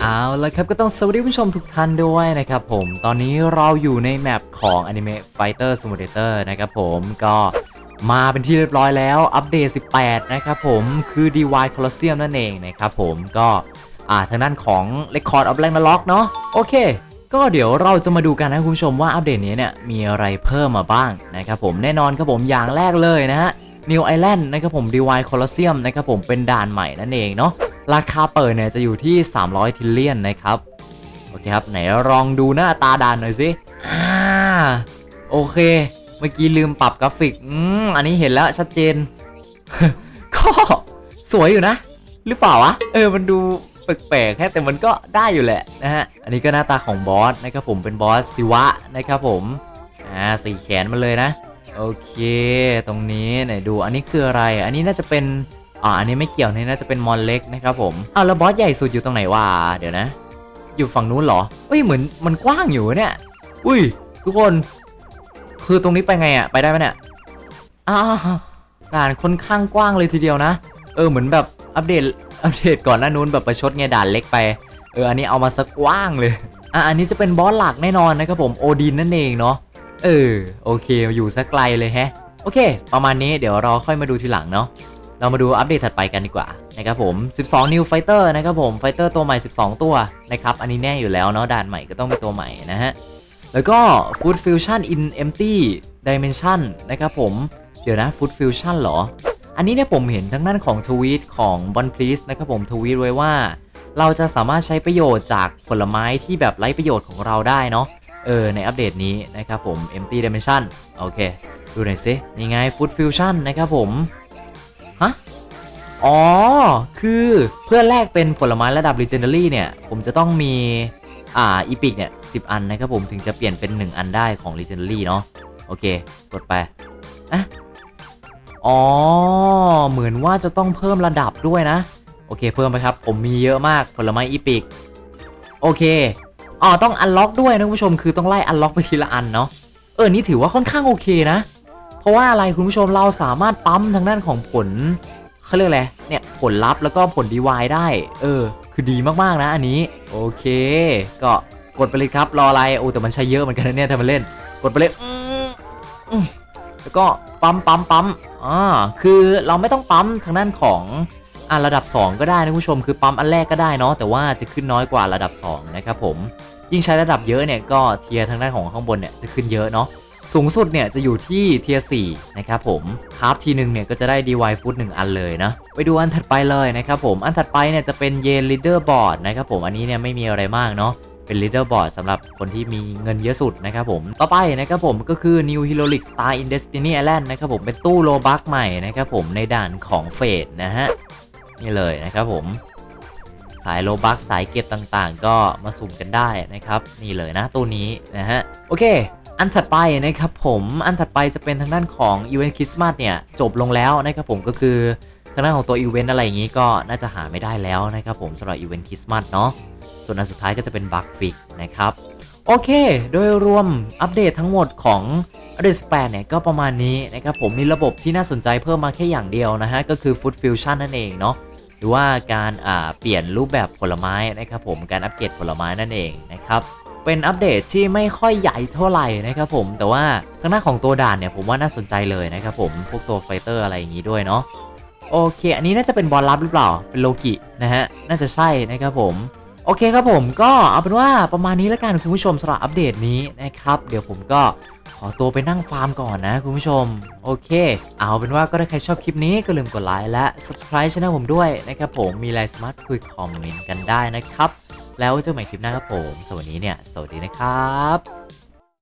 เอาละครับก็ต้องสวัสดีผู้ชมทุกท่านด้วยนะครับผมตอนนี้เราอยู่ในแมปของ Anime Fighter Simulator นะครับผมก็มาเป็นที่เรียบร้อยแล้วอัปเดต 18 นะครับผมคือ DY Colosseum นั่นเองนะครับผมก็อ่าทางด้านของ Record of Ragnarok เนาะโอเค ก็เดี๋ยวเราจะมาดูกันนะคุณผู้ชมว่าอัปเดตนี้เนี่ยมีอะไรเพิ่มมาบ้างนะครับผมแน่นอนครับผมอย่างแรกเลยนะฮะ New Island นะครับผม DY Colosseum นะครับผมเป็นด่านใหม่นั่นเองเนาะ ราคาเปิดเนี่ยจะอยู่ที่ 300 ทิลเลียนนะครับ โอเคครับ ไหนลองดูหน้าตาด่านหน่อยสิอ่าโอเค เมื่อกี้ลืมปรับกราฟิก อืม อันนี้เห็นแล้วชัดเจน ก็สวยอยู่นะ หรือเปล่าวะ เออ มันดูแปลกๆแค่แต่มันก็ได้อยู่แหละนะฮะ อันนี้ก็หน้าตาของบอสนะครับผมเป็นบอสศิวะนะครับผม อ่าสีแขนมาเลยนะ โอเค ตรงนี้ไหนดู อันนี้คืออะไร อันนี้น่าจะเป็น อ่าอันนี้ไม่เกี่ยวนี่น่าจะเป็นมอนเล็กนะครับผมอ้าวแล้วบอสใหญ่สุดอยู่ตรงไหนวะเดี๋ยวนะ อยู่ฝั่งนู้นเหรอเฮ้ยเหมือนมันกว้างอยู่เนี่ย อุ้ย ทุกคน คือตรงนี้ไปไงอะไปได้ไหมเนี่ยอ้าวด่านค่อนข้างกว้างเลยทีเดียวนะ เออเหมือนแบบอัปเดตอัปเดตก่อนหน้านู้นแบบประชดไงด่านเล็กไปเอออันนี้เอามาสักกว้างเลยอะอันนี้จะเป็นบอสหลักแน่นอนนะครับผมโอดินนั่นเองเนาะเออโอเคอยู่สักไกลเลยแฮะ โอเค ประมาณนี้เดี๋ยวเราค่อยมาดูทีหลังเนาะ เรามาดูอัปเดตถัดไปกันดีกว่านะครับผม 12 New Fighter นะครับผมไฟเตอร์ตัวใหม่ 12 ตัวนะครับอันนี้แน่อยู่แล้วเนาะด่านใหม่ก็ต้องมีตัวใหม่นะฮะแล้วก็ Food Fusion in Empty Dimension นะครับผมเดี๋ยวนะ Food Fusion เหรอ อันนี้เนี่ยผมเห็นทั้งนั้นของทวีตของ One Piece นะครับผมทวีตไว้ว่า เราจะสามารถใช้ประโยชน์จากผลไม้ที่แบบไร้ประโยชน์ของเราได้เนาะเออในอัปเดตนี้นะครับผม empty dimension โอเค ดูหน่อยสินี่ไง food fusion นะครับผม อ๋อ คือเพื่อแลกเป็นผลไม้ระดับ legendary เนี่ย ผมจะต้องมี อ่า อีพิกเนี่ย10อันนะครับผมถึงจะเปลี่ยนเป็น 1 อันได้ของ legendary เนาะโอเค กดไปอะอ๋อ เหมือนว่าจะต้องเพิ่มระดับด้วยนะ โอเค เพิ่มไปครับ ผมมีเยอะมากผลไม้อีพิกโอเค อ๋อ ต้องอันล็อกด้วยนะคุณผู้ชม คือต้องไล่อันล็อกไปทีละอันเนาะ เออ นี่ถือว่าค่อนข้างโอเคนะ เพราะว่าอะไรคุณผู้ชมเราสามารถปั๊มทางด้านของผล เขาเรียกอะไรเนี่ยผลลัพธ์แล้วก็ผลดีวายได้ เออ คือดีมากๆนะอันนี้ โอเค ก็กดไปเลยครับรออะไรโอ้แต่มันใช้เยอะเหมือนกันนะเนี่ยถ้ามันเล่น กดไปเลยอืมแล้วก็ปั๊มปั๊มปั๊มอ่าคือเราไม่ต้องปั๊มทางด้านของอ่าระดับ 2 ก็ได้นะคุณผู้ชม คือปั๊มอันแรกก็ได้เนาะแต่ว่าจะขึ้นน้อยกว่าระดับ 2 นะครับผมยิ่งใช้ระดับเยอะเนี่ยก็เทียร์ทางด้านของข้างบนเนี่ยจะขึ้นเยอะเนาะ สูงสุดเนี่ยจะอยู่ที่เทียร์4นะครับผมคราฟทีหนึ่งเนี่ยก็จะได้ DY Food 1 อันเลยนะ ไปดูอันถัดไปเลยนะครับผม อันถัดไปเนี่ยจะเป็นเยน Leader Board นะครับผมอันนี้เนี่ยไม่มีอะไรมากเนาะเป็น Leader Board สำหรับคนที่มีเงินเยอะสุดนะครับผม ต่อไปนะครับผมก็คือ New Heroic Star in Destiny Island นะครับผมเป็นตู้โลบักใหม่นะครับผมในด่านของเฟดนะฮะนี่เลยนะครับผมสายโลบักสายเก็บต่างๆ ก็มาสุ่มกันได้นะครับ นี่เลยนะตัวนี้นะฮะโอเค อันถัดไปนะครับผมอันถัดไปจะเป็นทางด้านของอีเวนต์คริสต์มาสเนี่ยจบลงแล้วนะครับผมก็คือทางด้านของตัวอีเวนต์อะไรอย่างนี้ก็น่าจะหาไม่ได้แล้วนะครับผมสำหรับอีเวนต์คริสต์มาสเนาะส่วนอันสุดท้ายก็จะเป็นบัคฟิกนะครับโอเค โดยรวมอัปเดตทั้งหมดของอัปเดต8เนี่ยก็ประมาณนี้นะครับผมมีระบบที่น่าสนใจเพิ่มมาแค่อย่างเดียวนะฮะก็คือ Food Fusion นั่นเองเนาะหรือว่าการเปลี่ยนรูปแบบผลไม้นะครับผมการอัปเกรดผลไม้นั่นเองนะครับ เป็นอัปเดตที่ไม่ค่อยใหญ่เท่าไหร่นะครับผม แต่ว่าทางหน้าของตัวด่านเนี่ยผมว่าน่าสนใจเลยนะครับผมพวกตัวไฟเตอร์อะไรอย่างนี้ด้วยเนาะโอเค อันนี้น่าจะเป็นบอลลับหรือเปล่า เป็นโลกินะฮะ น่าจะใช่นะครับผม โอเคครับผมก็เอาเป็นว่าประมาณนี้แล้วกันคุณผู้ชมสำหรับอัปเดตนี้นะครับ เดี๋ยวผมก็ขอตัวไปนั่งฟาร์มก่อนนะคุณผู้ชม โอเค เอาเป็นว่าก็ถ้าใครชอบคลิปนี้ก็ลืมกดไลค์และ subscribe ช่องผมด้วยนะครับผม มีอะไรสามารถคุยคอมเมนต์กันได้นะครับ แล้วเจอกันใหม่คลิปหน้าครับผมสวัสดีเนี่ยสวัสดีนะครับ